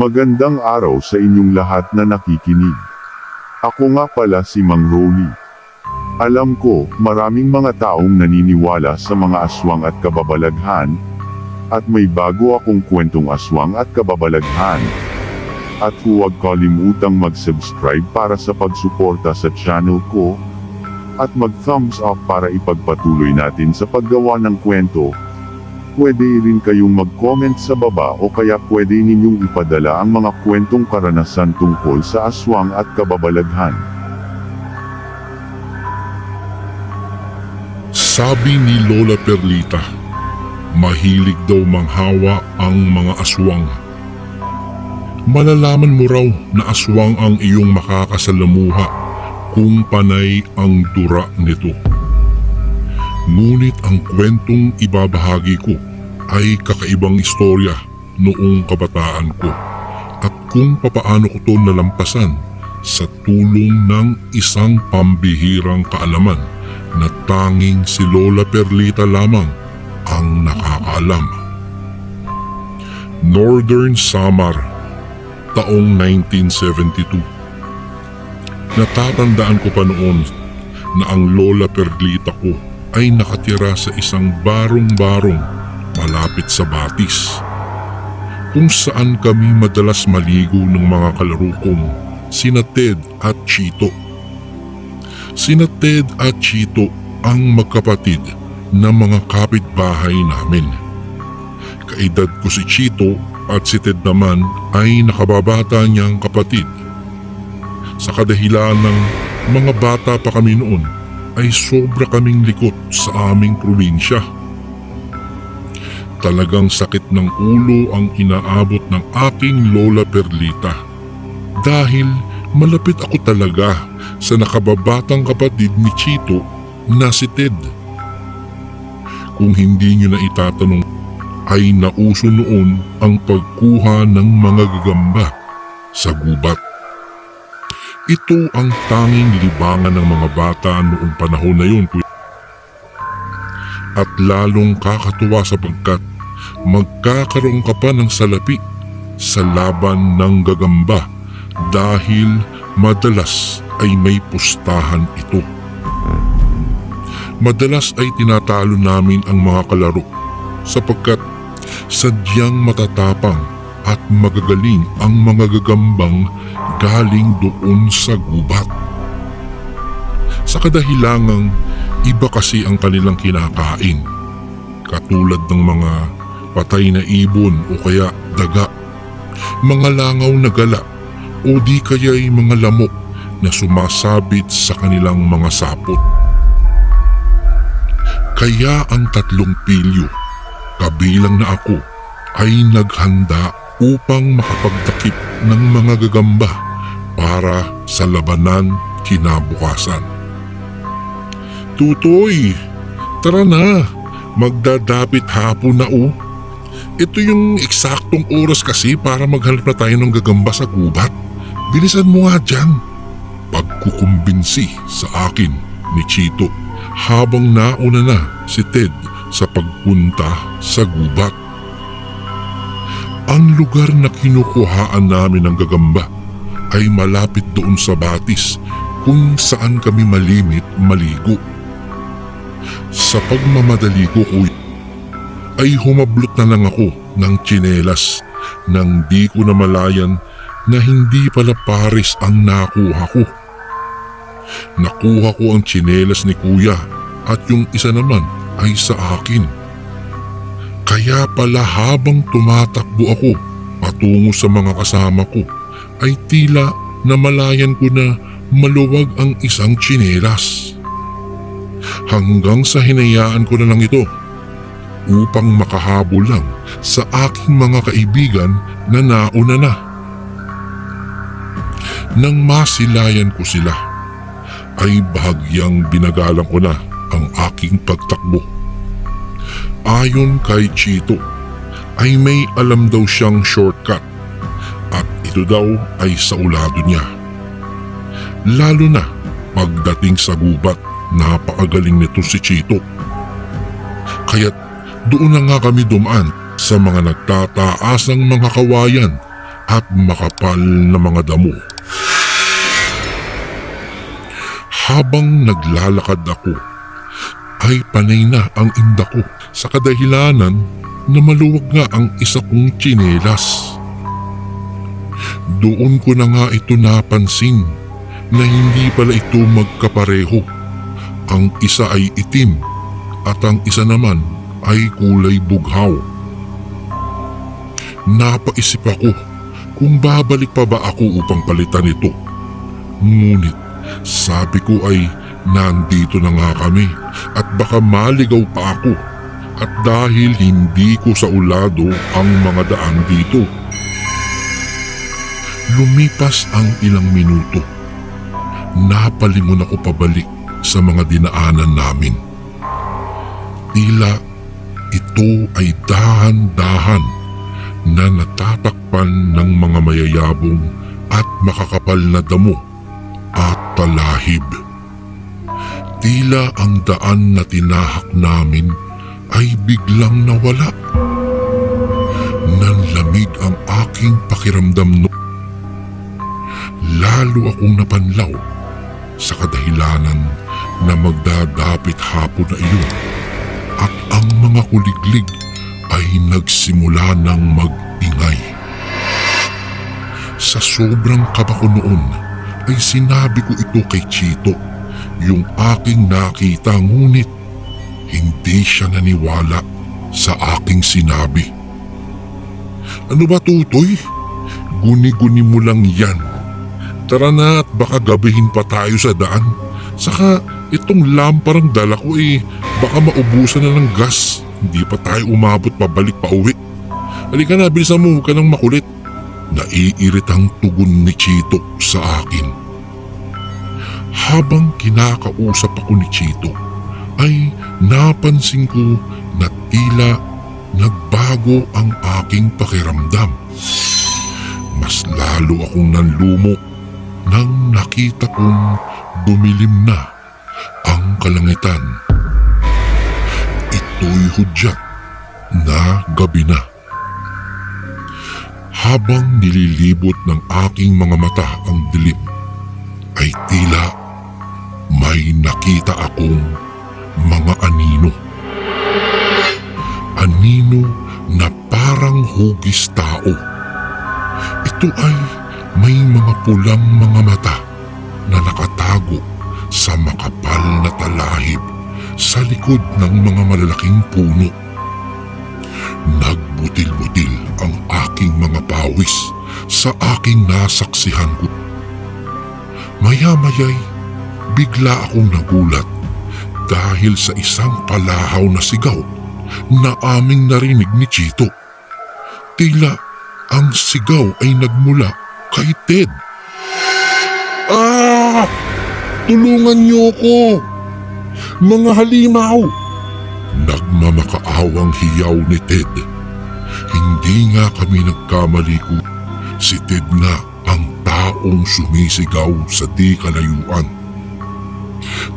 Magandang araw sa inyong lahat na nakikinig. Ako nga pala si Mang Rolly. Alam ko, maraming mga taong naniniwala sa mga aswang at kababalaghan, at may bago akong kwentong aswang at kababalaghan. At huwag kalimutang mag-subscribe para sa pagsuporta sa channel ko, at mag-thumbs up para ipagpatuloy natin sa paggawa ng kwento. Pwede rin kayong mag-comment sa baba o kaya pwede ninyong ipadala ang mga kwentong karanasan tungkol sa aswang at kababalaghan. Sabi ni Lola Perlita, mahilig daw manghawa ang mga aswang. Malalaman mo raw na aswang ang iyong makakasalamuha kung panay ang dura nito. Ngunit ang kwentong ibabahagi ko ay kakaibang istorya noong kabataan ko at kung papaano ko to nalampasan sa tulong ng isang pambihirang kaalaman na tanging si Lola Perlita lamang ang nakakaalam. Northern Samar, taong 1972. Natatandaan ko pa noon na ang Lola Perlita ko ay nakatira sa isang barong-barong malapit sa batis kung saan kami madalas maligo ng mga kalaro kong sina Ted at Chito. Sina Ted at Chito ang magkapatid na mga kapitbahay namin. Kaedad ko si Chito at si Ted naman ay nakababata niyang kapatid. Sa kadahilan ng mga bata pa kami noon ay sobra kaming likot sa aming probinsya. Talagang sakit ng ulo ang inaabot ng aking Lola Perlita. Dahil malapit ako talaga sa nakababatang kapatid ni Chito na si Ted. Kung hindi nyo na itatanong ay nauso noon ang pagkuha ng mga gagamba sa gubat. Ito ang tanging libangan ng mga bata noong panahon na yun. At lalong kakatuwa sapagkat magkakaroon ka pa ng salapi sa laban ng gagamba dahil madalas ay may pustahan ito. Madalas ay tinatalo namin ang mga kalaro sapagkat sadyang matatapang at magagaling ang mga gagambang galing doon sa gubat. Sa kadahilangang iba kasi ang kanilang kinakain, katulad ng mga patay na ibon o kaya daga, mga langaw na gala o di kaya'y mga lamok na sumasabit sa kanilang mga sapot. Kaya ang tatlong pilyo, kabilang na ako, ay naghanda upang makapagtakip ng mga gagamba para sa labanan kinabukasan. Tutoy, tara na, magdadapit hapon na o. Ito yung eksaktong oras kasi para maghanap na tayo ng gagamba sa gubat. Bilisan mo nga dyan. Pagkukumbinsi sa akin ni Chito habang nauna na si Ted sa pagpunta sa gubat. Ang lugar na kinukuhaan namin ng gagamba ay malapit doon sa batis kung saan kami malimit maligo. Sa pagmamadali ko kuya, ay humablot na lang ako ng tsinelas nang di ko namalayan na hindi pala pares ang nakuha ko. Nakuha ko ang tsinelas ni kuya at yung isa naman ay sa akin. Kaya pala habang tumatakbo ako patungo sa mga kasama ko ay tila namalayan ko na maluwag ang isang tsinelas. Hanggang sa hinayaan ko na lang ito upang makahabol lang sa aking mga kaibigan na nauna na. Nang masilayan ko sila, ay bahagyang binagalang ko na ang aking pagtakbo. Ayon kay Chito, ay may alam daw siyang shortcut ito daw ay sa ulado niya. Lalo na pagdating sa gubat, napakagaling nito si Chito. Kaya't doon na nga kami dumaan sa mga nagtataas ng mga kawayan at makapal na mga damo. Habang naglalakad ako, ay panay na ang inda ko sa kadahilanan na maluwag nga ang isa kong tsinelas. Doon ko na nga ito napansin na hindi pala ito magkapareho. Ang isa ay itim at ang isa naman ay kulay bughaw. Napaisip ako kung babalik pa ba ako upang palitan ito. Ngunit sabi ko ay nandito na nga kami at baka maligaw pa ako at dahil hindi ko sa ulado ang mga daan dito. Lumipas ang ilang minuto. Napalingon ako pabalik sa mga dinaanan namin. Tila ito ay dahan-dahan na natatakpan ng mga mayayabong at makakapal na damo at talahib. Tila ang daan na tinahak namin ay biglang nawala. Nanlamig ang aking pakiramdam no. Lalo akong napanlaw sa kadahilanan na magdadapit hapon na iyon at ang mga kuliglig ay nagsimula ng mag-ingay. Sa sobrang kaba ko noon ay sinabi ko ito kay Chito, yung aking nakita ngunit hindi siya naniwala sa aking sinabi. Ano ba tutoy? Guni-guni mo lang yan. Tara na at baka gabihin pa tayo sa daan. Saka itong lamparang dala ko eh baka maubusan na ng gas. Hindi pa tayo umabot pabalik pa uwi. Halika na, bilisan mo, huwag ka nang makulit. Naiiritang tugon ni Chito sa akin. Habang kinakausap ako ni Chito, ay napansin ko na tila nagbago ang aking pakiramdam. Mas lalo akong nanlumo nang nakita kong dumilim na ang kalangitan. Ito'y hudyat na gabi na. Habang nililibot ng aking mga mata ang dilim, ay tila may nakita akong mga anino. Anino na parang hugis tao. Ito ay may mga pulang mga mata na nakatago sa makapal na talahib sa likod ng mga malalaking puno. Nagbutil-butil ang aking mga pawis sa aking nasaksihan ko. Maya-maya'y bigla akong nagulat dahil sa isang palahaw na sigaw na aming narinig ni Chito. Tila ang sigaw ay nagmula kay Ted. Ah! Tulungan niyo ko! Mga halimaw! Nagmamakaawang hiyaw ni Ted. Hindi nga kami nagkamali ko. Si Ted nga ang taong sumisigaw sa di kalayuan.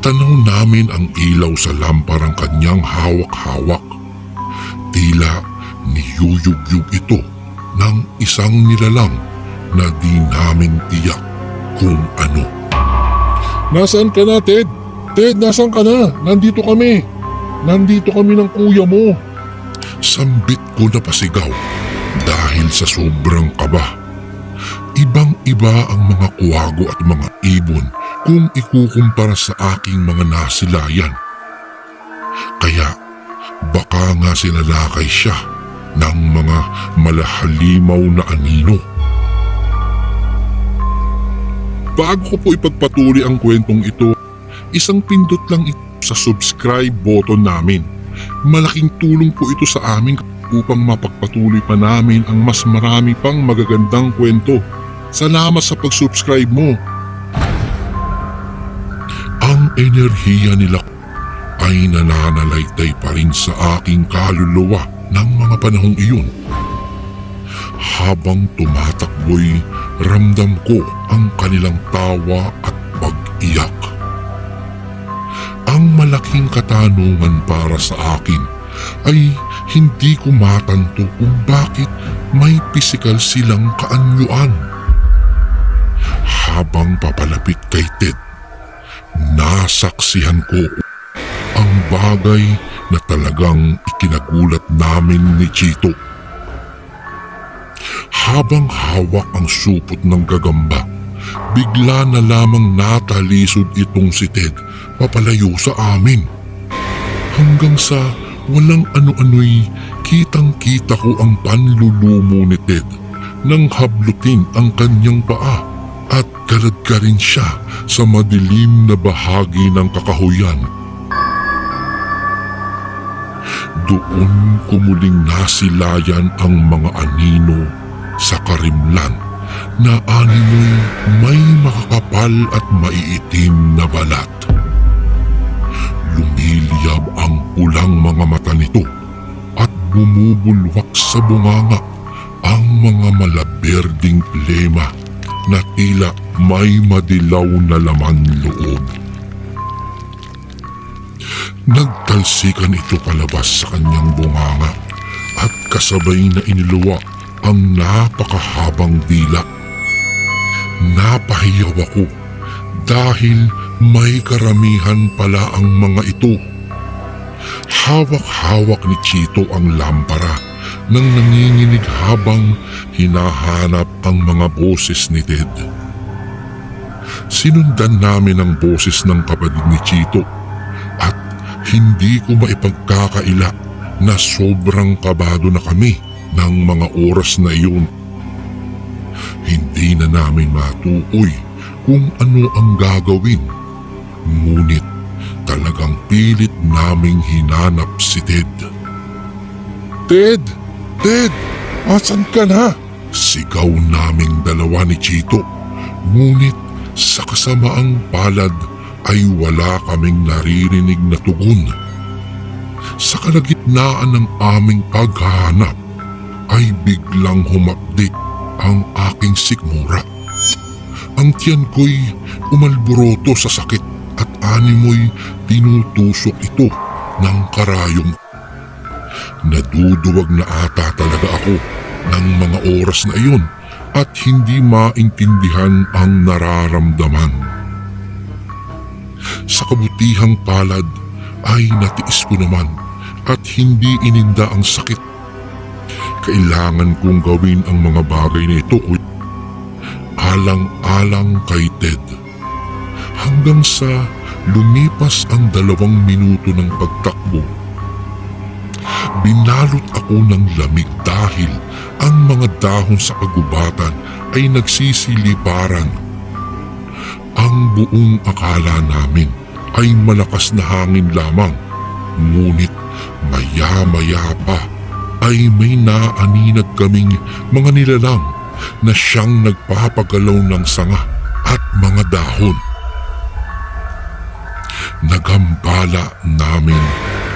Tanaw namin ang ilaw sa lamparang kanyang hawak-hawak. Tila niyuyugyug ito ng isang nilalang na di namin tiyak kung ano. Nasaan ka na, Ted? Ted, nasaan ka na? Nandito kami. Nandito kami ng kuya mo. Sambit ko na pasigaw dahil sa sobrang kaba. Ibang-iba ang mga kuwago at mga ibon kung ikukumpara sa aking mga nasilayan. Kaya baka nga sinalakay siya ng mga malahalimaw na anino. Bago ko po ipagpatuloy ang kwentong ito, isang pindot lang ito sa subscribe button namin. Malaking tulong po ito sa amin upang mapagpatuloy pa namin ang mas marami pang magagandang kwento. Salamat sa pag-subscribe mo. Ang enerhiya nila ay nananalaytay pa rin sa aking kaluluwa ng mga panahong iyon. Habang tumatakboy, ramdam ko ang kanilang tawa at pag-iyak. Ang malaking katanungan para sa akin ay hindi ko matanto kung bakit may pisikal silang kaanyuan. Habang papalapit kay Ted, nasaksihan ko ang bagay na talagang ikinagulat namin ni Chito. Habang hawak ang supot ng gagamba, bigla na lamang natalisod itong si Ted papalayo sa amin. Hanggang sa walang ano-ano'y kitang-kita ko ang panlulumo ni Ted nang hablutin ang kanyang paa at galad ka rin siya sa madilim na bahagi ng kakahuyan. Doon kumuling nasilayan ang mga anino sa karimlan na animoy may makakapal at maiitim na balat. Lumiliyab ang pulang mga mata nito at bumubulwak sa bunganga ang mga malaberding plema na tila may madilaw na laman loob. Nagtalsikan ito palabas sa kanyang bunganga at kasabay na iniluwa ang napakahabang dila. Napahiyaw ako dahil may karamihan pala ang mga ito. Hawak-hawak ni Chito ang lampara nang nanginginig habang hinahanap ang mga boses ni Ted. Sinundan namin ang boses ng kapatid ni Chito at hindi ko maipagkakaila na sobrang kabado na kami ng mga oras na iyon. Hindi na namin matukoy kung ano ang gagawin. Ngunit talagang pilit naming hinanap si Ted. Ted! Ted! Asan ka na? Sigaw naming dalawa ni Chito. Ngunit sa kasamaang palad ay wala kaming naririnig na tugon. Sa kalagitnaan ng aming paghahanap ay biglang humapdik ang aking sikmura. Ang tiyan ko'y umalboroto sa sakit at animoy tinutusok ito ng karayong. Naduduwag na ata talaga ako ng mga oras na iyon at hindi maintindihan ang nararamdaman. Sa kabutihang palad ay natiis ko naman at hindi ininda ang sakit. Kailangan kong gawin ang mga bagay na ito o alang-alang kay Ted. Hanggang sa lumipas ang dalawang minuto ng pagtakbo. Binalot ako ng lamig dahil ang mga dahon sa kagubatan ay nagsisiliparan. Ang buong akala namin ay malakas na hangin lamang. Ngunit maya-maya pa ay may naaninag kaming mga nilalang na siyang nagpapagalaw ng sanga at mga dahon. Nagambala namin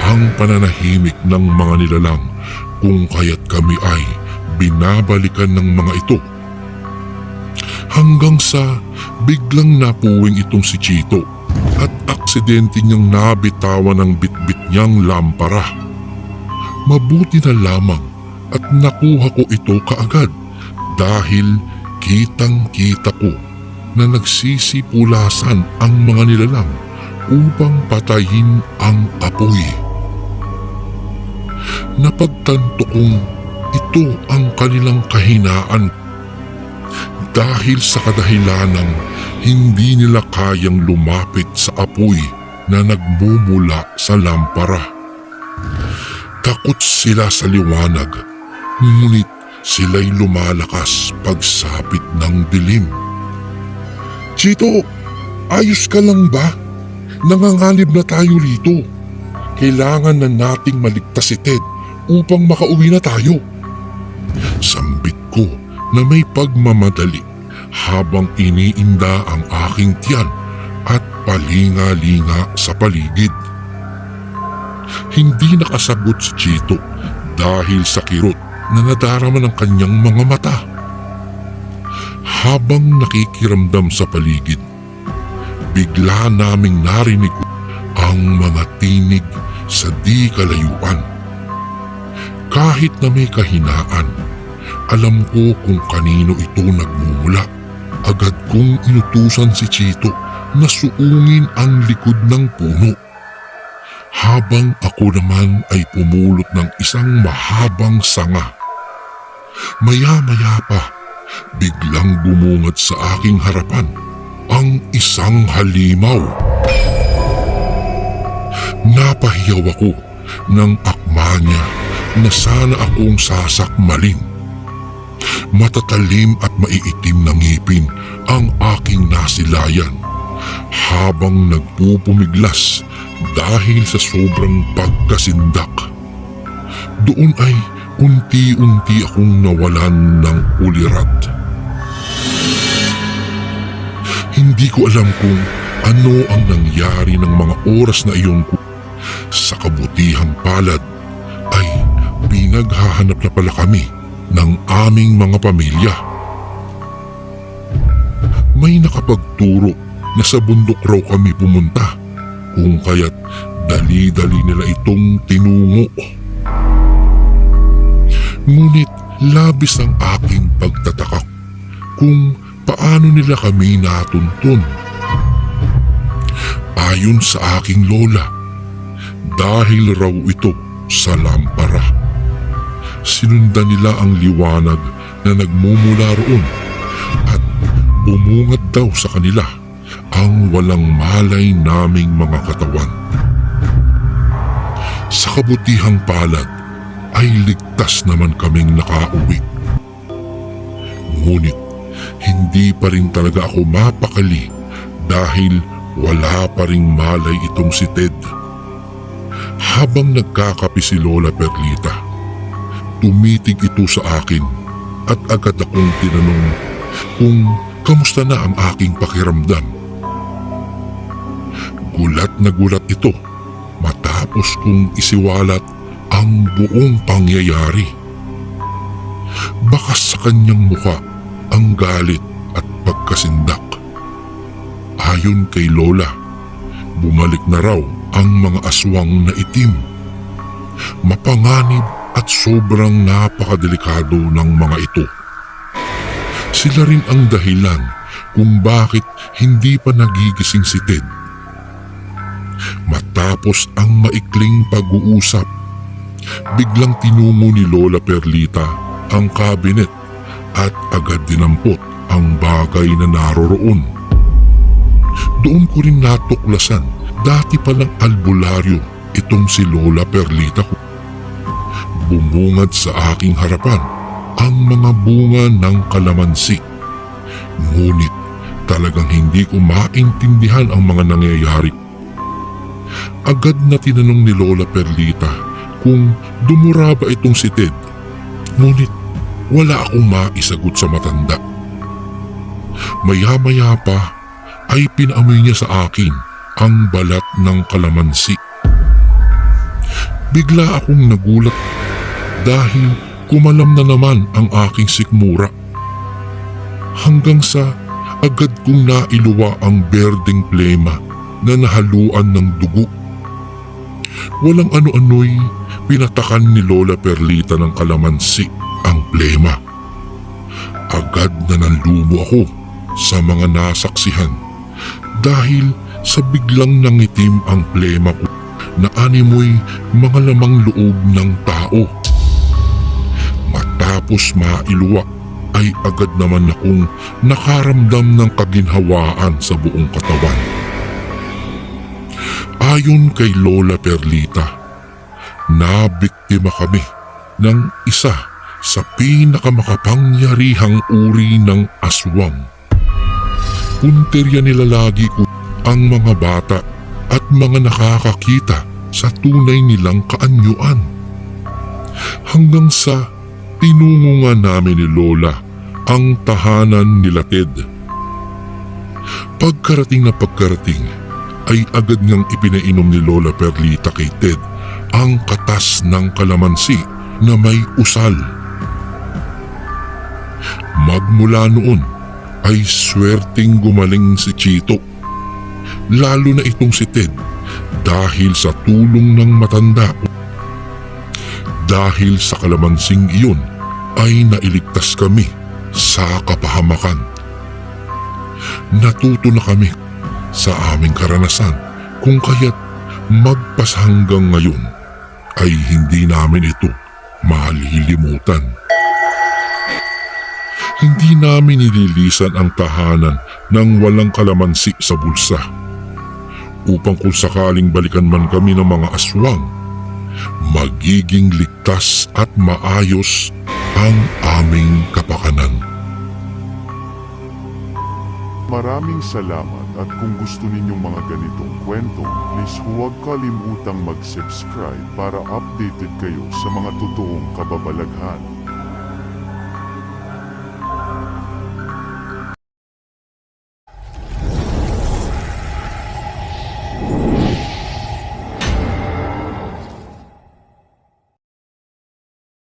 ang pananahimik ng mga nilalang kung kaya't kami ay binabalikan ng mga ito. Hanggang sa biglang napuwing itong si Chito at aksidente niyang nabitawan ng bitbit niyang lampara. Mabuti na lamang at nakuha ko ito kaagad dahil kitang kita ko na nagsisipulasan ang mga nilalang upang patayin ang apoy. Napagtanto kong ito ang kanilang kahinaan dahil sa kadahilanang hindi nila kayang lumapit sa apoy na nagmumula sa lampara. Takot sila sa liwanag, ngunit sila'y lumalakas pagsapit ng dilim. Chito, ayos ka lang ba? Nangangalib na tayo rito. Kailangan na nating maligtas si Ted upang makauwi na tayo. Sambit ko na may pagmamadali habang iniinda ang aking tiyan at palinga-linga sa paligid. Hindi nakasagot si Chito dahil sa kirot na nadarama ng kanyang mga mata. Habang nakikiramdam sa paligid, bigla naming narinig ang mga tinig sa di kalayuan. Kahit na may kahinaan, alam ko kung kanino ito nagmumula. Agad kong inutusan si Chito na suungin ang likod ng puno. Habang ako naman ay pumulot ng isang mahabang sanga. Maya-maya pa, biglang bumungad sa aking harapan ang isang halimaw. Napahiyaw ako ng akma niya na sana akong sasakmalin. Matatalim at maiitim na ngipin ang aking nasilayan habang nagpupumiglas dahil sa sobrang pagkasindak. Doon ay unti-unti akong nawalan ng ulirat. Hindi ko alam kung ano ang nangyari ng mga oras na iyon ko. Sa kabutihang palad ay pinaghahanap na pala kami ng aming mga pamilya. May nakapagturo na sa bundok raw kami pumunta kung kaya't dali-dali nila itong tinungo. Ngunit labis ang aking pagtataka kung paano nila kami natuntun. Ayon sa aking lola, dahil raw ito sa lampara. Sinundan nila ang liwanag na nagmumula roon at bumungad daw sa kanila ang walang malay naming mga katawan. Sa kabutihang palad ay ligtas naman kaming nakauwi. Ngunit hindi pa rin talaga ako mapakali dahil wala pa ring malay itong si Ted. Habang nagkakapi si Lola Perlita, tumitig ito sa akin at agad akong tinanong kung kamusta na ang aking pakiramdam. Gulat na gulat ito matapos kong isiwalat ang buong pangyayari. Bakas sa kanyang muka ang galit at pagkasindak. Ayon kay Lola, bumalik na raw ang mga aswang na itim. Mapanganib at sobrang napakadelikado ng mga ito. Sila rin ang dahilan kung bakit hindi pa nagigising si Ted. Matapos ang maikling pag-uusap, biglang tinungo ni Lola Perlita ang kabinet at agad dinampot ang bagay na naroroon. Doon ko rin natuklasan dati palang albularyo itong si Lola Perlita ko. Bumungad sa aking harapan ang mga bunga ng kalamansi. Ngunit talagang hindi ko maintindihan ang mga nangyayari. Agad na tinanong ni Lola Perlita kung dumura ba itong si Ted. Ngunit wala akong maisagot sa matanda. Maya-maya pa ay pinamoy niya sa akin ang balat ng kalamansi. Bigla akong nagulat dahil kumalam na naman ang aking sikmura. Hanggang sa agad kong nailuwa ang berdeng plema na nahaluan ng dugo. Walang ano-ano'y pinatakan ni Lola Perlita ng kalamansi ang plema. Agad na nanlumo ako sa mga nasaksihan dahil sa biglang nangitim ang plema ko na animoy mga lamang loob ng tao. Matapos mailuwa ay agad naman akong nakaramdam ng kaginhawaan sa buong katawan. Ayon kay Lola Perlita, nabiktima kami ng isa sa pinakamakapangyarihang uri ng aswang. Punterya nila lagi ko ang mga bata at mga nakakakita sa tunay nilang kaanyuan. Hanggang sa tinungo nga namin ni Lola ang tahanan nila Ted. Pagkarating na pagkarating ay agad ngang ipinainom ni Lola Perlita kay Ted ang katas ng kalamansi na may usal. Magmula noon ay swerting gumaling si Chito. Lalo na itong si Ted dahil sa tulong ng matanda. Dahil sa kalamansing iyon ay nailigtas kami sa kapahamakan. Natuto na kami sa aming karanasan kung kaya't magpas hanggang ngayon ay hindi namin ito malilimutan. Hindi namin nililisan ang tahanan ng walang kalamansi sa bulsa upang kung sakaling balikan man kami ng mga aswang, magiging ligtas at maayos ang aming kapakanan. Maraming salamat at kung gusto ninyong mga ganitong kwento, please huwag kalimutang mag-subscribe para updated kayo sa mga totoong kababalaghan.